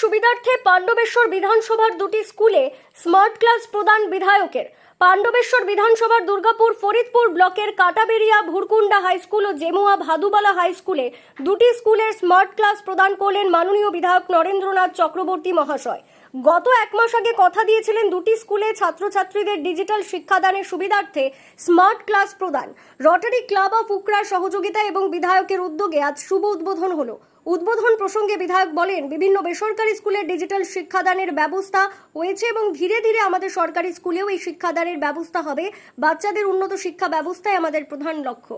সুবিধার্থে পাণ্ডবেশ্বর বিধানসভার দুটি স্কুলে স্মার্ট ক্লাস প্রদান বিধায়কের। পাণ্ডবেশ্বর বিধানসভার দুর্গাপুর ফরিদপুর ব্লকের কাটাবেরিয়া ভুরকুন্ডা হাইস্কুল ও জেমুয়া ভাদুবালা হাই স্কুলে দুটি স্কুলের স্মার্ট ক্লাস প্রদান করলেন মাননীয় বিধায়ক নরেন্দ্রনাথ চক্রবর্তী মহাশয়। গত এক মাস আগে কথা দিয়েছিলেন দুটি স্কুলে ছাত্রছাত্রীদের ডিজিটাল শিক্ষাদানের সুবিধার্থে স্মার্ট ক্লাস প্রদান। রটারি ক্লাব অফ উকরার সহযোগিতা এবং বিধায়কের উদ্যোগে আজ শুভ উদ্বোধন হলো। উদ্বোধন প্রসঙ্গে বিধায়ক বলেন, বিভিন্ন বেসরকারি স্কুলে ডিজিটাল শিক্ষাদানের ব্যবস্থা হয়েছে এবং ধীরে ধীরে আমাদের সরকারি স্কুলেও এই শিক্ষাদানের ব্যবস্থা হবে। বাচ্চাদের উন্নত শিক্ষা ব্যবস্থাই আমাদের প্রধান লক্ষ্য।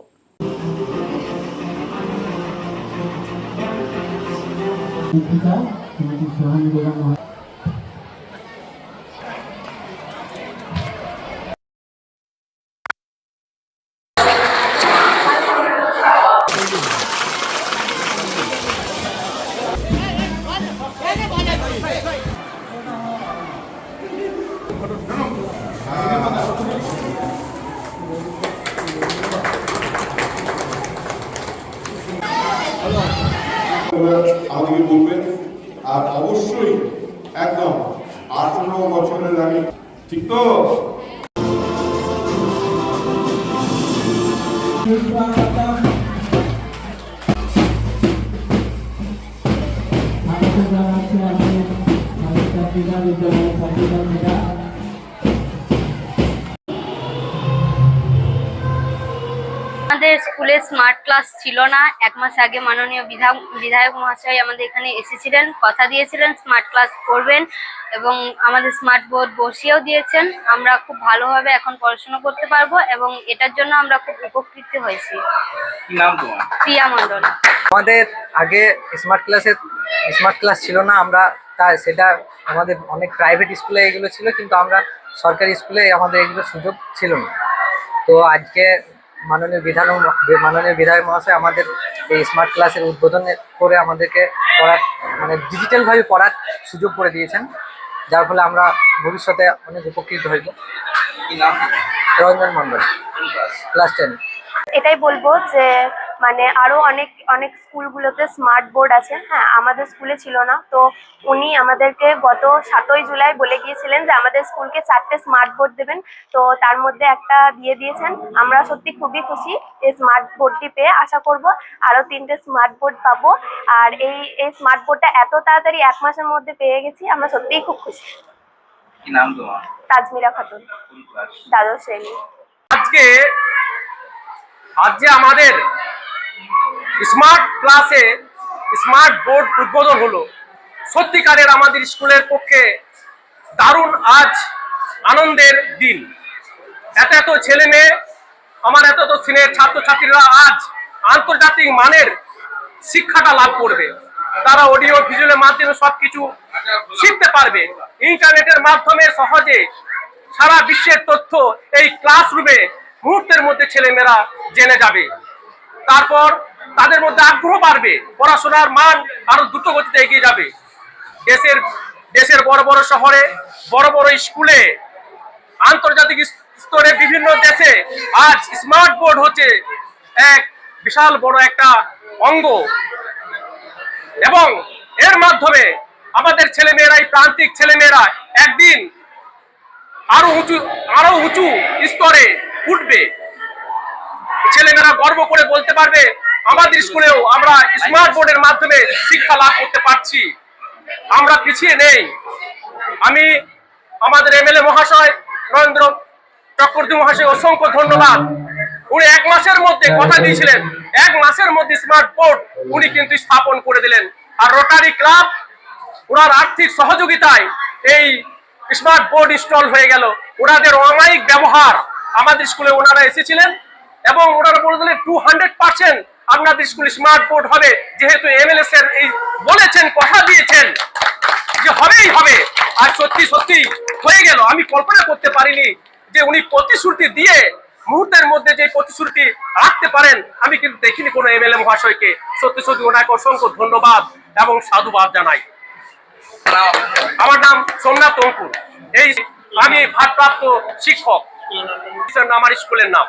আমাদেরকে বলবেন আর অবশ্যই একদম আঠারো বছরের আমি ঠিক তো ছাত্রছাত্রীরা বিদ্যালয়ের ছাত্রছাত্রীরা স্কুলে স্মার্ট ক্লাস ছিল না। এক মাস আগে মাননীয় বিধায়ক বিধায়ক মহাশয় আমাদের এখানে এসেছিলেন কথা দিয়েছিলেন স্মার্ট ক্লাস করবেন এবং আমাদের স্মার্ট বোর্ড বসিয়েও দিয়েছেন। আমরা খুব ভালোভাবে এখন পড়াশোনা করতে পারব এবং এটার জন্য আমরা খুব উপকৃত হয়েছি। কি প্রিয়া মণ্ডল। আমাদের আগে স্মার্ট ক্লাসের স্মার্ট ক্লাস ছিল না আমরা তা সেটা আমাদের অনেক প্রাইভেট স্কুলে এগুলো ছিল কিন্তু আমরা সরকারি স্কুলে আমাদের এগুলো সুযোগ ছিল না। তো আজকে মাননীয় বিধান মাননীয় বিধায়ক মহাশয় আমাদের এই স্মার্ট ক্লাসের উদ্বোধন করে আমাদেরকে পড়ার মানে ডিজিটালভাবে পড়ার সুযোগ করে দিয়েছেন যার ফলে আমরা ভবিষ্যতে অনেক উপকৃত হইব কি নাম তোমার? Ranjan Mandal class class ten এটাই বলব যে মানে আরও অনেক অনেক স্কুলগুলোতে স্মার্ট বোর্ড আছে। হ্যাঁ আমাদের স্কুলে ছিল না। তো উনি আমাদেরকে গত সাতই জুলাই বলে গিয়েছিলেন যে আমাদের স্কুলকে চারটে স্মার্ট বোর্ড দেবেন। তো তার মধ্যে একটা দিয়ে দিয়েছেন। আমরা সত্যি খুবই খুশি এই স্মার্ট বোর্ডটি পেয়ে। আশা করব আরও তিনটে স্মার্ট বোর্ড পাবো। আর এই এই স্মার্ট বোর্ডটা এত তাড়াতাড়ি এক মাসের মধ্যে পেয়ে গেছি আমরা সত্যিই খুব খুশি। কি নাম তোমার? তাজমিরা খাতুন দ্বাদশ শ্রেণি। আজকে আজ যে আমাদের স্মার্ট ক্লাসে স্মার্ট বোর্ড উদ্বোধন হলো। সত্যিকারের আমাদের স্কুলের পক্ষে দারুণ আজ আনন্দের দিন। এত এত ছেলে মেয়ে, আমার এত এত শ্রেণির ছাত্রছাত্রীরা আজ আন্তর্জাতিক মানের শিক্ষাটা লাভ করবে। তারা অডিও, ভিজুয়ালের মাধ্যমে সব কিছু শিখতে পারবে। ইন্টারনেটের মাধ্যমে সহজে সারা বিশ্বের তথ্য এই ক্লাসরুমে মুহূর্তের মধ্যে ছেলেমেয়েরা জেনে যাবে। তারপর তাদের মধ্যে আগ্রহ বাড়বে, পড়াশোনার মান আরও দ্রুত গতিতে এগিয়ে যাবে। দেশের দেশের বড় বড় শহরে, বড় বড় স্কুলে, আন্তর্জাতিক স্তরে বিভিন্ন দেশে আজ স্মার্ট বোর্ড হচ্ছে এক বিশাল বড় একটা অঙ্গ। এবং এর মাধ্যমে আমাদের ছেলেমেয়েরা, এই প্রান্তিক ছেলেমেয়েরা একদিন আরও উঁচু আরও উঁচু স্তরে উঠবে। ছেলেমেয়েরা গর্ব করে বলতে পারবে আমাদের স্কুলেও আমরা স্মার্ট বোর্ডের মাধ্যমে শিক্ষা লাভ করতে পারছি। আমরা পিছিয়ে নেই। আমি আমাদের এমএলএ মহাশয় নরেন্দ্র চক্রবর্তী মহাশয় অসংখ্য ধন্যবাদ। উনি এক মাসের মধ্যে কথা দিয়েছিলেন। এক মাসের মধ্যে স্মার্ট বোর্ড উনি কিন্তু স্থাপন করে দিলেন। আর রোটারি ক্লাব ওনার আর্থিক সহযোগিতায় এই স্মার্ট বোর্ড ইনস্টল হয়ে গেল। ওনাদের অমায়িক ব্যবহার আমাদের স্কুলে ওনারা এসেছিলেন এবং ওনারা বলে দিলেন টু আপনাদের স্কুলে স্মার্ট বোর্ড হবে। যেহেতু এমএলএ স্যার এই বলেছেন, কথা দিয়েছেন যে হবেই হবে। আর সত্যি সত্যি হয়ে গেল। আমি কল্পনা করতে পারিনি যে উনি প্রতিশ্রুতি দিয়ে মুহূর্তের মধ্যে যে প্রতিশ্রুতি রাখতে পারেন, আমি কিন্তু দেখিনি কোনো এমএলএ মহাশয়কে। সত্যি সত্যি ওনাকে অসংখ্য ধন্যবাদ এবং সাধুবাদ জানাই। আমার নাম সোমনাথ অঙ্কুর। এই আমি ভারপ্রাপ্ত শিক্ষক। আমার স্কুলের নাম।